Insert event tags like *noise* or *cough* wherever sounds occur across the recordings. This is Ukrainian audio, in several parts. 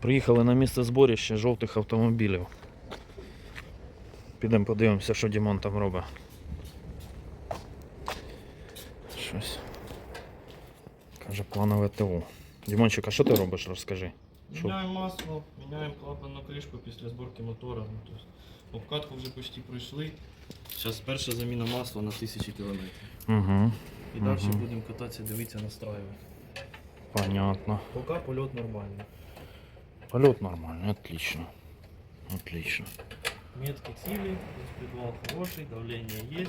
Приїхали на місце зборища жовтих автомобілів. Підемо подивимося, що Дімон там робить. Щось. Каже, планове ТО. Дімончик, а що ти робиш, розкажи. Що? Міняємо масло, міняємо клапанну кришку після зборки мотора. Ну, тобто, обкатку вже почти пройшли. Зараз перша заміна масла на 1000 км. Угу, І далі Мгм. будемо кататися, дивитися, настраювати. понятно. Поки польот нормальний. Полет нормальный, отлично. Отлично. Метки цілі, підвал хороший, давлення є,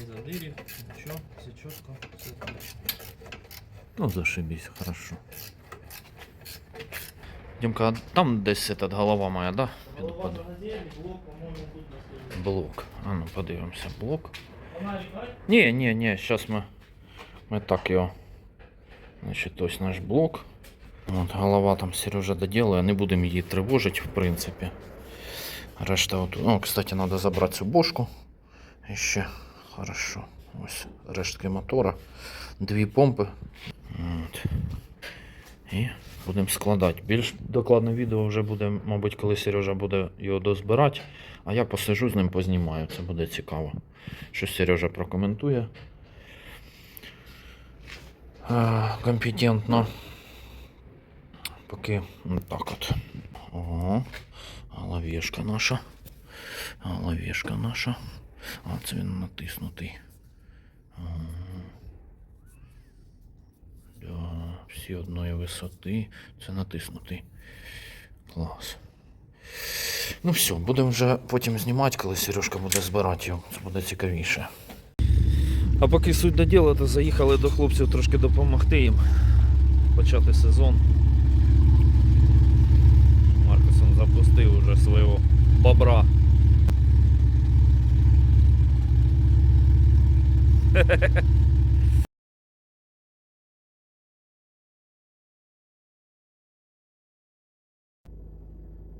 не задирів, нічого, все чітко, все отлично. Ну, зашибись, хорошо. Дімка, а там десь этот голова моя, да? Голова Под- загазелі, блок, по-моєму, тут на столі. Блок. А ну подивимося. Блок. Фонарик, дай? Ні, ні, ні, зараз ми, ми так його. Значить, ось наш блок. От, голова там Сережа доделає, не будемо її тривожити, в принципі. Решта от. О, кстати, треба забрати цю бошку. І ще хорошо. Ось рештки мотора. Дві помпи. От. І будемо складати. Більш докладне відео вже буде, мабуть, коли Сережа буде його дозбирати. А я посижу з ним, познімаю. Це буде цікаво. Щось Сережа прокоментує. Е, Компетентно. Поки так от. Ого. Головешка наша. Головешка наша. А, це він натиснутий. Ага. Да, всі одної висоти. Це натиснутий. Клас. Ну все, будемо вже потім знімати, коли Сережка буде збирати його. Це буде цікавіше. А поки суть до діла, то заїхали до хлопців трошки допомогти їм почати сезон. Маркусон уже свого бобра. *laughs*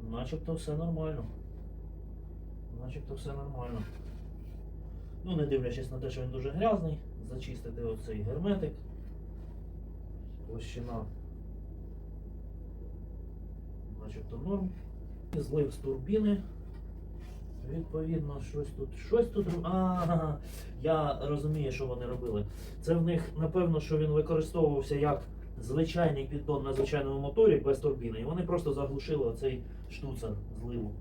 Начебто все нормально. Начебто все нормально. Ну, не дивлячись на те, що він дуже грязний, зачистити оцей герметик. Площина. Начебто норм. Злив з турбіни. Відповідно, щось тут. Щось тут. А, я розумію, що вони робили. Це в них, напевно, що він використовувався як звичайний піддон на звичайному моторі без турбіни. І вони просто заглушили оцей штуцер зливу.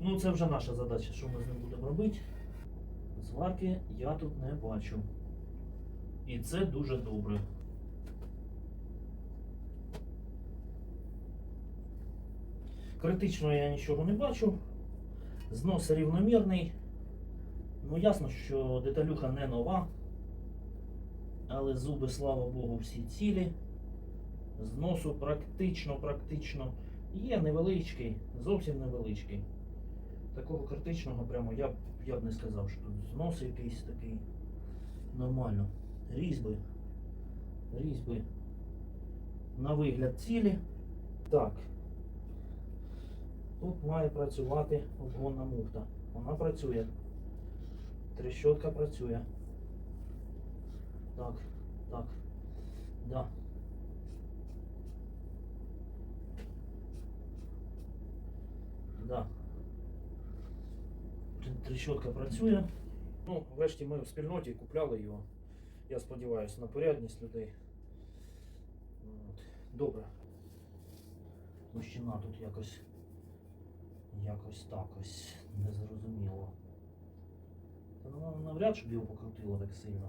Ну, це вже наша задача, що ми з ним будемо робити. Зварки я тут не бачу. І це дуже добре. Критично я нічого не бачу. Знос рівномірний. Ну, ясно, що деталюха не нова. Але зуби, слава Богу, всі цілі. Зносу практично, практично є невеличкий, зовсім невеличкий. Такого критичного прямо я б, я б не сказав, що тут знос якийсь такий нормально. Різьби. Різьби. На вигляд цілі. Так. Тут має працювати обгонна муфта. Вона працює. Трещотка працює. Так, так. Да. Да. Трещотка працює. Ну, врешті ми в спільноті купляли його. Я сподіваюся на порядність людей. Добре. Площина тут якось. Якось так ось незрозуміло. Та ну, навряд щоб його покрутило так сильно.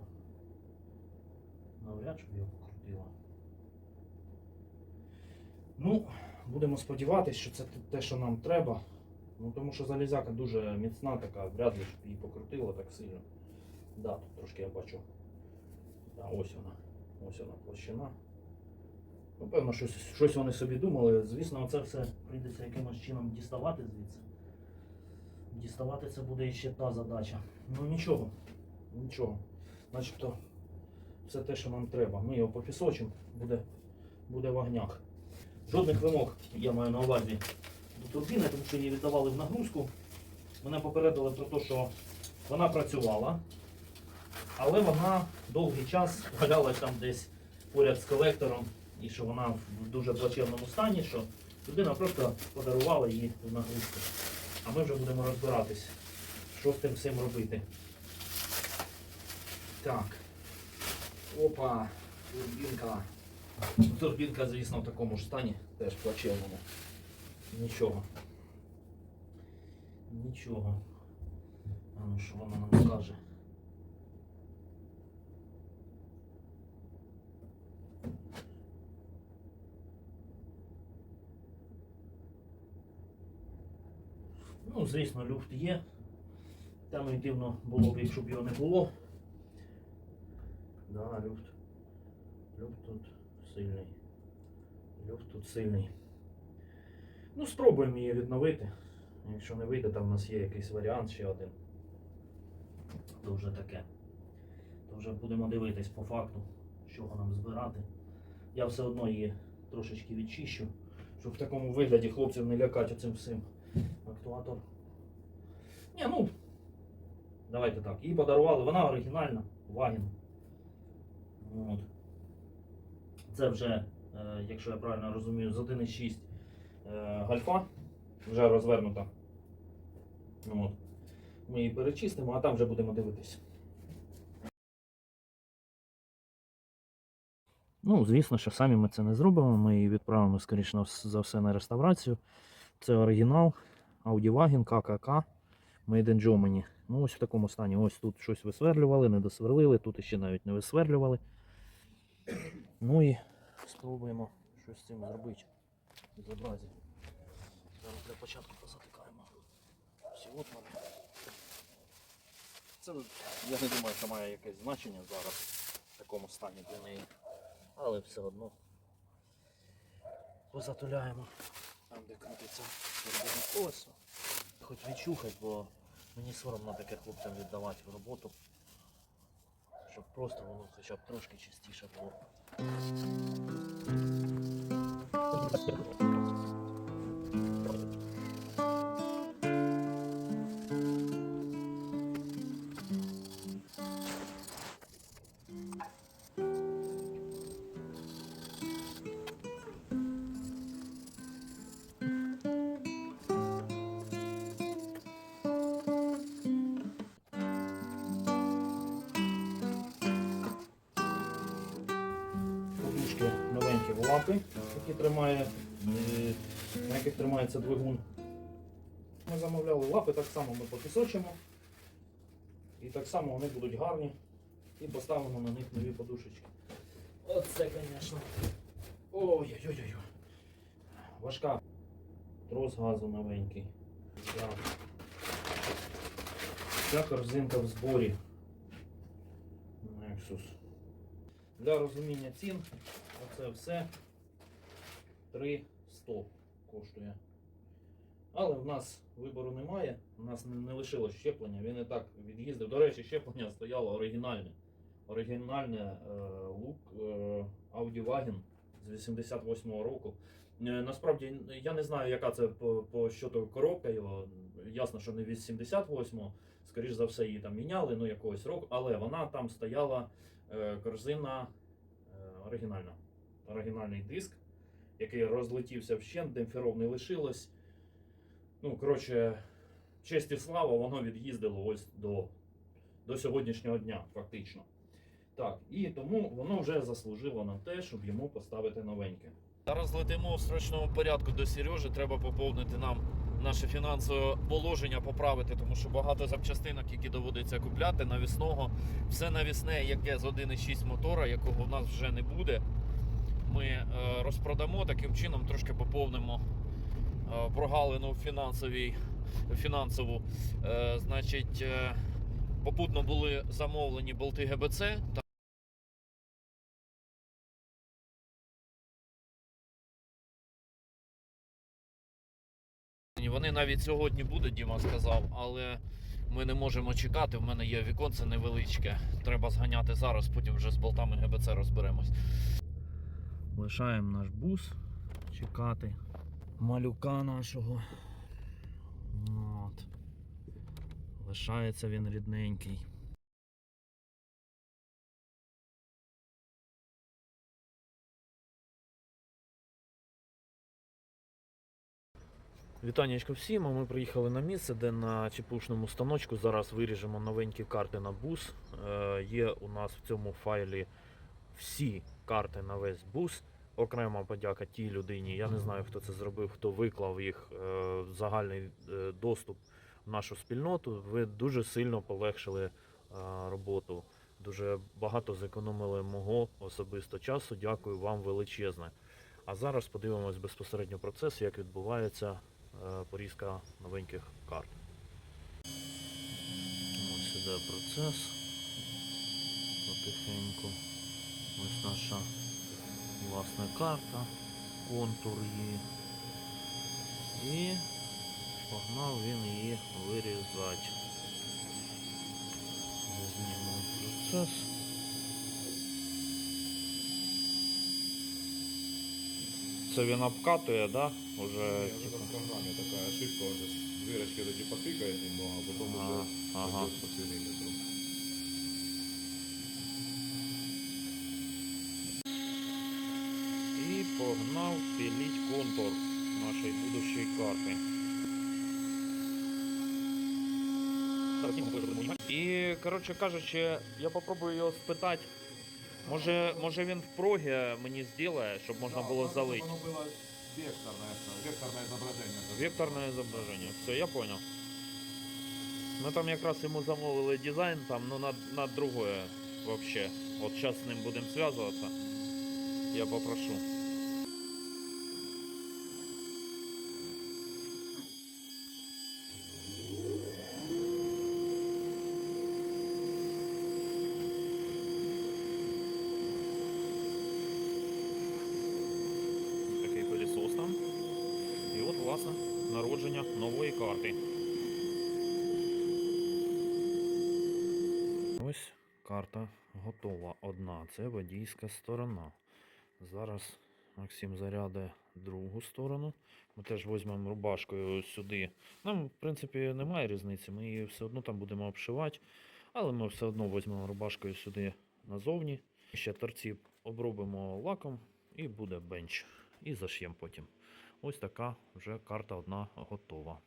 Навряд щоб його покрутило. Ну, будемо сподіватися, що це те, що нам треба. Ну, тому що залізяка дуже міцна така, вряд ли, щоб її покрутило так сильно. Да, тут трошки я бачу. Да, ось вона. Ось вона площина. Ну, певно, щось, щось вони собі думали. Звісно, це все прийдеться якимось чином діставати звідси. Діставати це буде ще та задача. Ну нічого. Нічого. Начебто все те, що нам треба. Ми його попісочимо, буде, буде вагняк. Жодних вимог я маю на увазі до турбіни, тому що її віддавали в нагрузку. Мене попередили про те, що вона працювала, але вона довгий час валялась там десь поряд з колектором, і що вона в дуже плачевному стані, що Людина просто подарувала її в нагрузку. А ми вже будемо розбиратись, що з тим всім робити. Так. Опа, турбінка. Турбінка, звісно, в такому ж стані, теж плачевному. Нічого. Нічого. А ну що вона нам скаже? Ну, звісно, люфт є. Там і дивно було б, якщо б його не було. Да, люфт. Люфт тут сильний. Люфт тут сильний. Ну, спробуємо її відновити. Якщо не вийде, там у нас є якийсь варіант ще один. То вже таке. То вже будемо дивитись по факту, з чого нам збирати. Я все одно її трошечки відчищу, щоб в такому вигляді хлопців не лякати цим всім. Актуатор. Ні, ну. Давайте так. Її подарували. Вона оригінальна. Вагін. От. Це вже, е, якщо я правильно розумію, з 1.6 е, гальфа. Вже розвернута. От. Ми її перечистимо, а там вже будемо дивитись. Ну, звісно, що самі ми це не зробимо. Ми її відправимо, скоріше за все, на реставрацію. Це оригінал. Audi ККК Made in Germany. Ну, ось в такому стані. Ось тут щось висверлювали, не досверлили, тут ще навіть не висверлювали. Ну і спробуємо щось з цим зробити. Зараз для початку позатикаємо. Отвори. Це я не думаю, що має якесь значення зараз в такому стані для неї. Але все одно позатуляємо там, де крутиться колесо. Хоч відчухать, бо мені соромно таке хлопцям віддавати в роботу. Щоб просто воно хоча б трошки чистіше було. Які тримає, е, на яких тримається двигун. Ми замовляли лапи, так само ми попісочимо. І так само вони будуть гарні. І поставимо на них нові подушечки. Оце, звісно. Ой-ой-ой. Важка. Трос газу новенький. Ця корзинка в зборі. Nexus. Для розуміння цін оце все 300 коштує. Але в нас вибору немає, у нас не, лишилось щеплення, він і так від'їздив. До речі, щеплення стояло оригінальне. Оригінальне е, лук е, Audi Wagen з 88-го року. Е, насправді я не знаю, яка це по, по щоту коробка його. Ясно, що не від 78-го, скоріш за все, її там міняли, ну якогось року, але вона там стояла корзина оригінальна. Оригінальний диск, який розлетівся вщент, демпферов не лишилось. Ну, коротше, честь і слава, воно від'їздило ось до, до сьогоднішнього дня, фактично. Так, і тому воно вже заслужило на те, щоб йому поставити новеньке. Зараз летимо в срочному порядку до Сережі. Треба поповнити нам наше фінансове положення, поправити, тому що багато запчастинок, які доводиться купляти, навісного. Все навісне, яке з 1,6 мотора, якого в нас вже не буде. Ми е, розпродамо, таким чином трошки поповнимо е, прогалину фінансовій, фінансову. Е, значить, попутно були замовлені болти ГБЦ. Вони навіть сьогодні будуть, Діма сказав, але ми не можемо чекати. В мене є віконце невеличке. Треба зганяти зараз, потім вже з болтами ГБЦ розберемось. Лишаємо наш бус чекати малюка нашого. От. Лишається він рідненький. Вітанечко всім. а Ми приїхали на місце, де на чіпушному станочку зараз виріжемо новенькі карти на бус. Е, є у нас в цьому файлі всі карти на весь бус. Окрема подяка тій людині. Я не знаю, хто це зробив, хто виклав їх е, в загальний е, доступ в нашу спільноту. Ви дуже сильно полегшили е, роботу. Дуже багато зекономили мого особисто часу. Дякую вам величезне. А зараз подивимось безпосередньо процес, як відбувається е, порізка новеньких карт. Ось іде процес. Потихеньку. Ось наша власна карта, контур її. І погнав він її вирізати. Знімемо процес. Це він обкатує, да? Уже, Не, уже там в программе такая ошибка, он же с дырочки вот эти потыкает немного, а потом А, уже ага. пойдет Погнав пилить контур нашої будущої карти. І, коротше кажучи, я попробую його спитати. Може, може він в прогі мені зробить, щоб можна було залити. Оно было векторное, векторное изображение. Векторне зображення. Все, я понял. Ми там якраз йому замовили дизайн там, ну на, на другое вообще. От зараз з ним будемо зв'язуватися. Я попрошу. Такий пилісос там. І от, власне, народження нової карти. Ось карта готова. Одна. Це водійська сторона. Зараз Максим заряде другу сторону. Ми теж візьмемо рубашкою сюди. Нам, в принципі, немає різниці. Ми її все одно там будемо обшивати. Але ми все одно візьмемо рубашкою сюди назовні. Ще торці обробимо лаком і буде бенч. І заш'ємо потім. Ось така вже карта одна готова.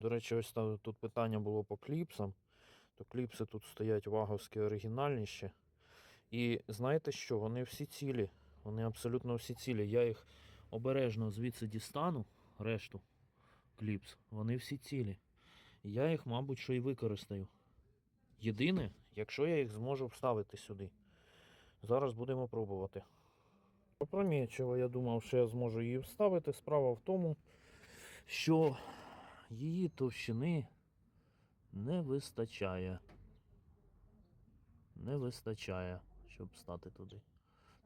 До речі, ось тут питання було по кліпсам. То кліпси тут стоять ваговські оригінальніші. І знаєте що? Вони всі цілі. Вони абсолютно всі цілі. Я їх обережно звідси дістану, решту кліпс. Вони всі цілі. Я їх, мабуть, що і використаю. Єдине, якщо я їх зможу вставити сюди. Зараз будемо пробувати. Опрометчиво я думав, що я зможу її вставити. Справа в тому, що її товщини не вистачає. Не вистачає, щоб стати туди.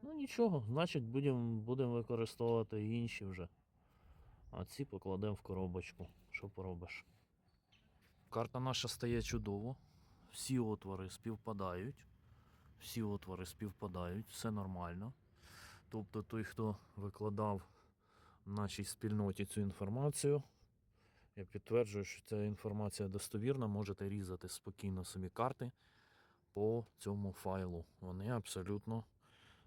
Ну нічого, значить будемо будем використовувати інші вже. А ці покладемо в коробочку. Що поробиш? Карта наша стає чудово. Всі отвори співпадають. Всі отвори співпадають, все нормально. Тобто той, хто викладав в нашій спільноті цю інформацію, я підтверджую, що ця інформація достовірна, можете різати спокійно самі карти по цьому файлу. Вони абсолютно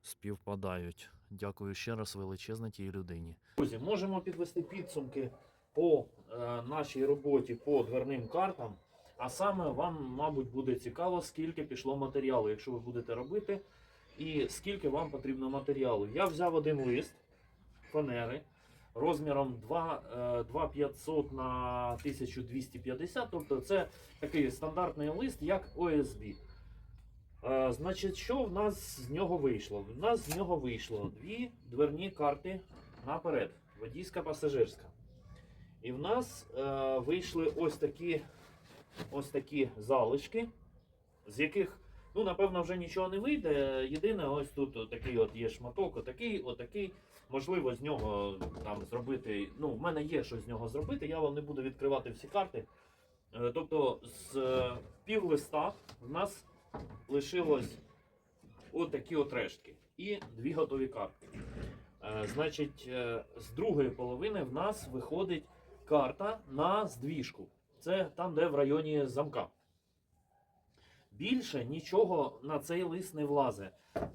співпадають. Дякую ще раз величезне тій людині. Друзі, можемо підвести підсумки по е, нашій роботі по дверним картам. А саме вам, мабуть, буде цікаво, скільки пішло матеріалу, якщо ви будете робити, і скільки вам потрібно матеріалу. Я взяв один лист фанери розміром 2, е, 2500 на 1250, тобто це такий стандартний лист, як ОСБ. Е, Значить, що в нас з нього вийшло? В нас з нього вийшло дві дверні карти наперед, водійська пасажирська. І в нас е, вийшли ось такі, ось такі залишки, з яких, ну, напевно, вже нічого не вийде. Єдине, ось тут такий от є шматок, отакий, отакий. Можливо, з нього там зробити. Ну, в мене є що з нього зробити, я вам не буду відкривати всі карти. Е, Тобто, з е, пів листа в нас лишилось отакі от рештки і дві готові карти. Е, Значить, з другої половини в нас виходить карта на здвіжку. Це там, де в районі замка. Більше нічого на цей лист не влазить.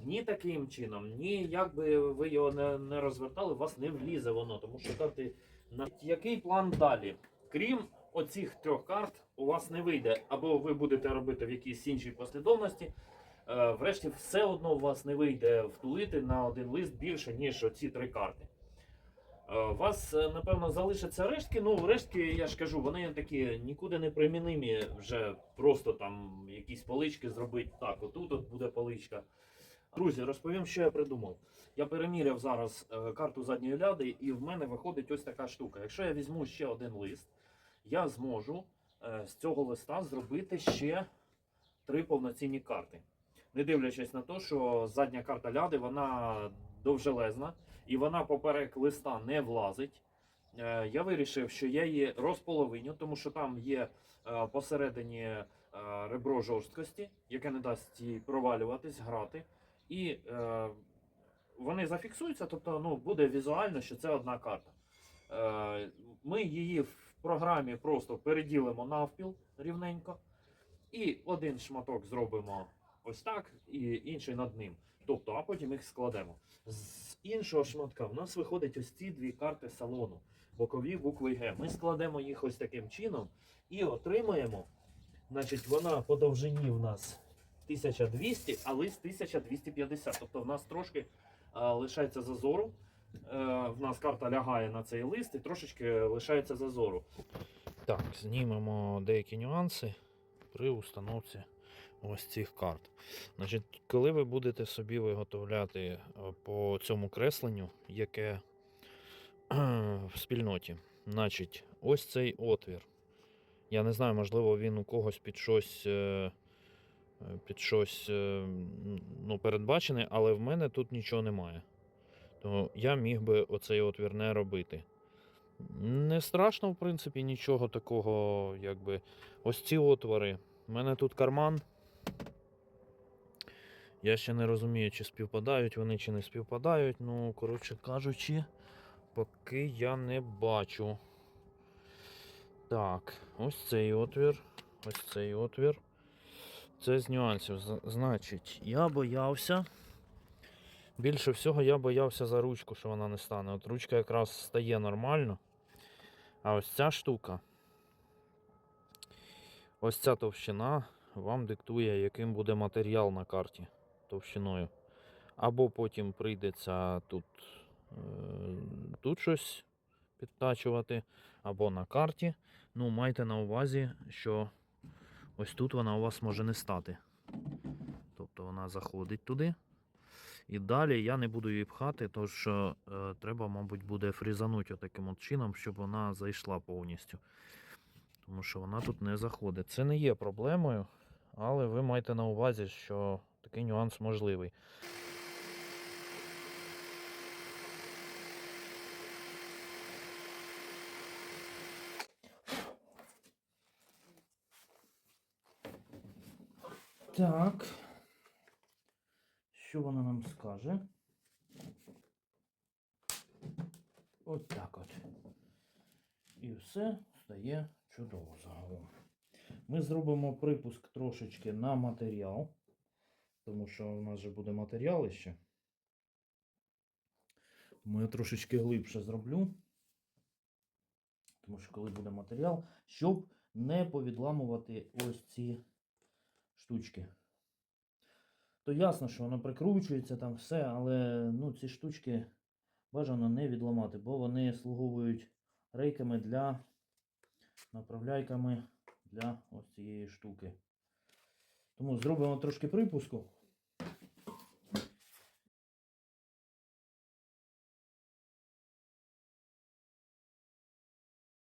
Ні таким чином, ні як би ви його не, не розвертали, у вас не влізе воно, тому що карти На- Який план далі? Крім оцих трьох карт, у вас не вийде, або ви будете робити в якійсь іншій послідовності. Е, Врешті, все одно у вас не вийде втулити на один лист більше, ніж оці три карти. Е, У вас, е, напевно, залишаться рештки. Ну, рештки, я ж кажу, вони такі нікуди не примінимі. Вже просто там якісь полички зробити. Так, отут от буде поличка. Друзі, розповім, що я придумав. Я переміряв зараз е, карту задньої ляди, і в мене виходить ось така штука. Якщо я візьму ще один лист, я зможу е, з цього листа зробити ще три повноцінні карти. Не дивлячись на те, що задня карта ляди вона довжелезна і вона поперек листа не влазить. Е, Я вирішив, що я її розполовиню, тому що там є е, посередині е, ребро жорсткості, яке не дасть їй провалюватись, грати. І вони зафіксуються, тобто ну, буде візуально, що це одна карта. Ми її в програмі просто переділимо навпіл рівненько. І один шматок зробимо ось так, і інший над ним. Тобто, а потім їх складемо. З іншого шматка в нас виходить ось ці дві карти салону, бокові букви Г. Ми складемо їх ось таким чином і отримаємо. Значить, вона по довжині в нас 1200, а лист 1250. Тобто в нас трошки а, лишається зазору. Е, в нас карта лягає на цей лист і трошечки лишається зазору. Так, знімемо деякі нюанси при установці ось цих карт. Значить, коли ви будете собі виготовляти е, по цьому кресленню, яке *clears throat* в спільноті, значить, ось цей отвір. Я не знаю, можливо, він у когось під щось. е, Під щось е, ну, передбачений, але в мене тут нічого немає. То я міг би оцей отвір не робити. Не страшно, в принципі, нічого такого, якби. Ось ці отвори. У мене тут карман. Я ще не розумію, чи співпадають вони, чи не співпадають. Ну, коротше кажучи, поки я не бачу. Так, ось цей отвір. Ось цей отвір. Це з нюансів. Значить, я боявся. Більше всього я боявся за ручку, що вона не стане. От ручка якраз стає нормально. А ось ця штука, ось ця товщина вам диктує, яким буде матеріал на карті товщиною. Або потім прийдеться тут, е, тут щось підтачувати, або на карті. Ну, майте на увазі, що ось тут вона у вас може не стати. Тобто вона заходить туди. І далі я не буду її пхати, тому що е, треба, мабуть, буде фрізанути таким от чином, щоб вона зайшла повністю. Тому що вона тут не заходить. Це не є проблемою, але ви маєте на увазі, що такий нюанс можливий. Так. Що вона нам скаже? От так от. І все стає чудово загалом. Ми зробимо припуск трошечки на матеріал, тому що у нас же буде матеріал ще. Тому я трошечки глибше зроблю. Тому що коли буде матеріал, щоб не повідламувати ось ці штучки. То ясно, що воно прикручується там все, але ну, ці штучки бажано не відламати, бо вони слуговують рейками для направляйками для ось цієї штуки. Тому зробимо трошки припуску.